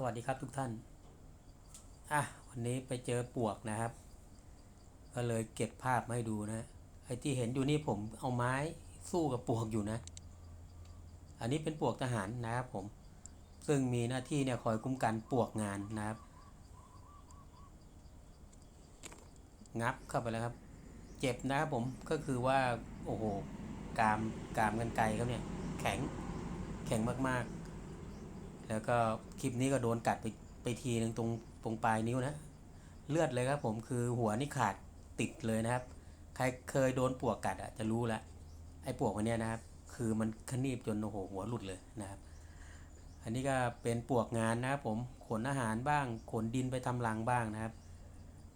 สวัสดีครับทุกท่าน อะ วันนี้ไปเจอปวกนะครับ ก็เลยเก็บภาพมาให้ดูนะ ไอ้ที่เห็นอยู่นี่ผมเอาไม้สู้กับปวกอยู่นะ อันนี้เป็นปวกทหารนะครับผม ซึ่งมีหน้าที่เนี่ยคอยคุ้มกันปวกงานนะครับ งับเข้าไปแล้วครับ เจ็บนะครับผม ก็คือว่า โอ้โห กาม กามกันไกลเขาเนี่ย แข็ง แข็งมากๆ แล้วก็คลิปนี้ก็โดนกัดไปไปทีหนึ่งตรงตรงปลายนิ้วนะ เลือดเลยครับผมคือหัวนี่ขาดติดเลยนะครับ ใครเคยโดนปวกกัดอะจะรู้ล้วไอ้ปวกมันเนี้ยนะครับ คือมันขนีบจนโอ้โหหัวหลุดเลยนะครับอันนี้ก็เป็นปวกงานนะครับผมขนอาหารบ้าง ขนดินไปทำรังบ้างนะครับ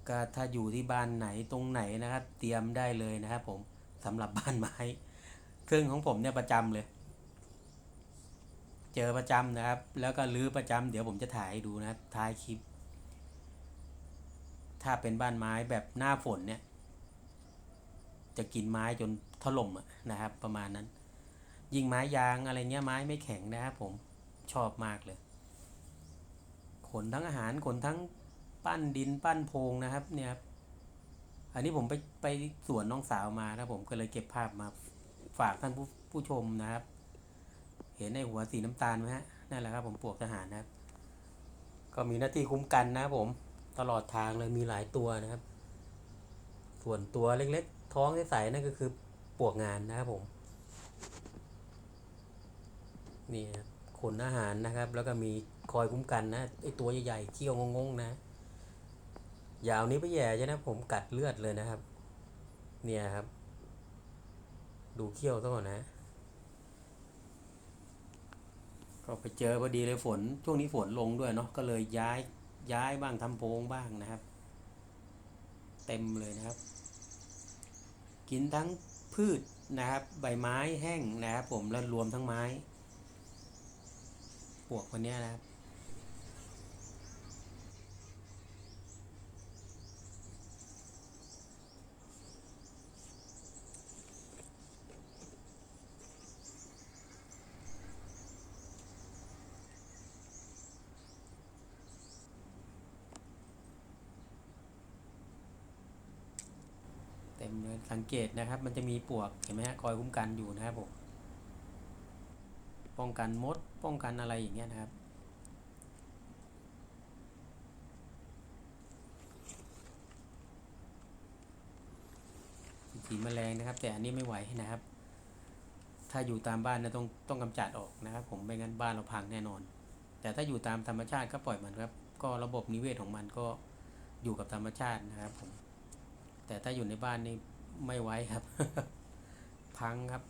ก็ถ้าอยู่ที่บ้านไหนตรงไหนนะครับ เตรียมได้เลยนะครับผมสำหรับบ้านไม้ซึ่องของผมเนี่ยประจำเลย เจอประจำนะครับ แล้วก็ลื้อประจำเดี๋ยวผมจะถ่ายให้ดูนะครับท้ายคลิป ถ้าเป็นบ้านไม้แบบหน้าฝนเนี่ย จะกินไม้จนถล่มนะครับ ประมาณนั้น ยิงไม้ยางอะไรเงี้ยไม้ไม่แข็งนะครับผมชอบมากเลย ขนทั้งอาหารขนทั้งปั้นดินปั้นโพงนะครับ เนี่ยครับอันนี้ผมไปไปสวนน้องสาวมานะผมก็เลยเก็บภาพมาฝากท่านผู้ผู้ชมนะครับ ห็นในหัวสีน้ำตาลไหมฮะนั่นแหละครับผมปวกทหารนะครับ ก็มีหน้าที่คุ้มกันนะครับผมตลอดทางเลยมีหลายตัวนะครับ ส่วนตัวเล็กๆ ท้องใสๆนั่นก็คือปวกงานนะครับผม นี่ครับขนอาหารนะครับ แล้วก็มีคอยคุ้มกันนะไอตัวใหญ่ๆเขี้ยวงงๆนะยาวนี้ไปแย่ใช่นะผมกัดเลือดเลยนะครับ เนี่ยครับ ดูเขี้ยวซะก่อนนะ ก็ไปเจอพอดีเลยฝนช่วงนี้ฝนลงด้วยเนาะก็เลยย้ายย้ายบ้างทำโพงบ้างนะครับ เต็มเลยนะครับ กินทั้งพืชนะครับ ใบไม้แห้งนะครับ ผมแล้วรวมทั้งไม้ ปวกวันนี้นะครับ สังเกตนะครับ มันจะมีปวกเห็นไหมฮะคอยคุ้มกันอยู่นะครับผมป้องกันมดป้องกันอะไรอย่างเงี้ยนะครับ สีแมลงนะครับ แต่อันนี้ไม่ไหวนะครับ ถ้าอยู่ตามบ้านนะต้องต้องกำจัดออกนะครับ ผมไม่งั้นบ้านเราพังแน่นอน แต่ถ้าอยู่ตามธรรมชาติก็ปล่อยมันครับ ก็ระบบนิเวศของมันก็อยู่กับธรรมชาตินะครับผมแต่ถ้าอยู่ในบ้านนี่ ไม่ไหวครับ พังครับ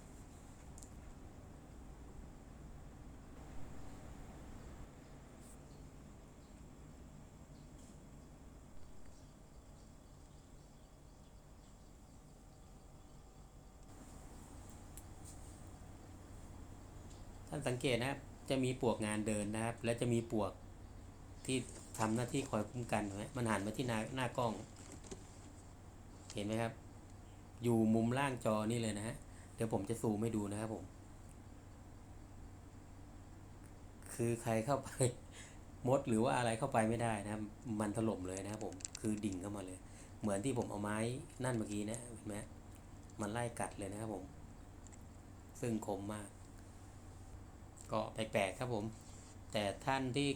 ท่านสังเกตนะครับ จะมีปวกงานเดินนะครับ และจะมีปวกที่ทำหน้าที่คอยคุ้มกันเห็นไหมมันหันมาที่หน้าหน้ากล้อง เห็นไหมครับ อยู่มุมล่างจอนี่เลยนะฮะ เดี๋ยวผมจะซูมให้ดูนะครับผม คือใครเข้าไปมดหรือว่าอะไรเข้าไปไม่ได้นะครับมันถล่มเลยนะครับผม คือดิ่งเข้ามาเลย เหมือนที่ผมเอาไม้นั่นเมื่อกี้นะเห็นไหมมันไล่กัดเลยนะครับผม ซึ่งคมมาก ก็แปลกๆครับผม แต่ท่านที่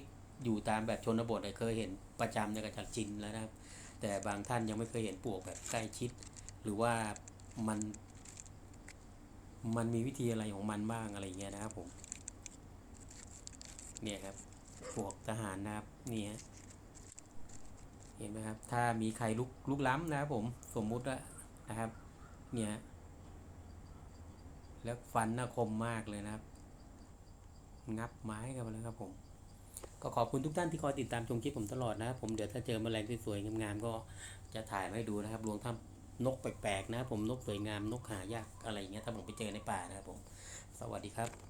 อยู่ตามแบบชนบทเคยเห็นประจำเนี่ยก็จะชินแล้วนะครับ แต่บางท่านยังไม่เคยเห็นปลวกแบบใกล้ชิด หรือว่ามันมันมีวิธีอะไรของมันบ้างอะไรเงี้ยนะครับผมเนี่ยครับปลวกทหารนะครับนี่ฮะเห็นไหมครับ ถ้ามีใครลุกลุกล้ำนะครับผมสมมุติว่านะครับ เนี่ยแล้วฟันน่าคมมากเลยนะครับ งับไม้กันไปแล้วครับผม ก็ขอบคุณทุกท่านที่คอยติดตามชมคลิปผมตลอดนะครับผมเดี๋ยวถ้าเจอแมลงสวยๆงามๆก็จะถ่ายมาให้ดูนะครับรวมทั้ง นกแปลกๆนะผมนกสวยงามนกหายากอะไรอย่างเงี้ยถ้าผมไปเจอในป่านะครับผม สวัสดีครับ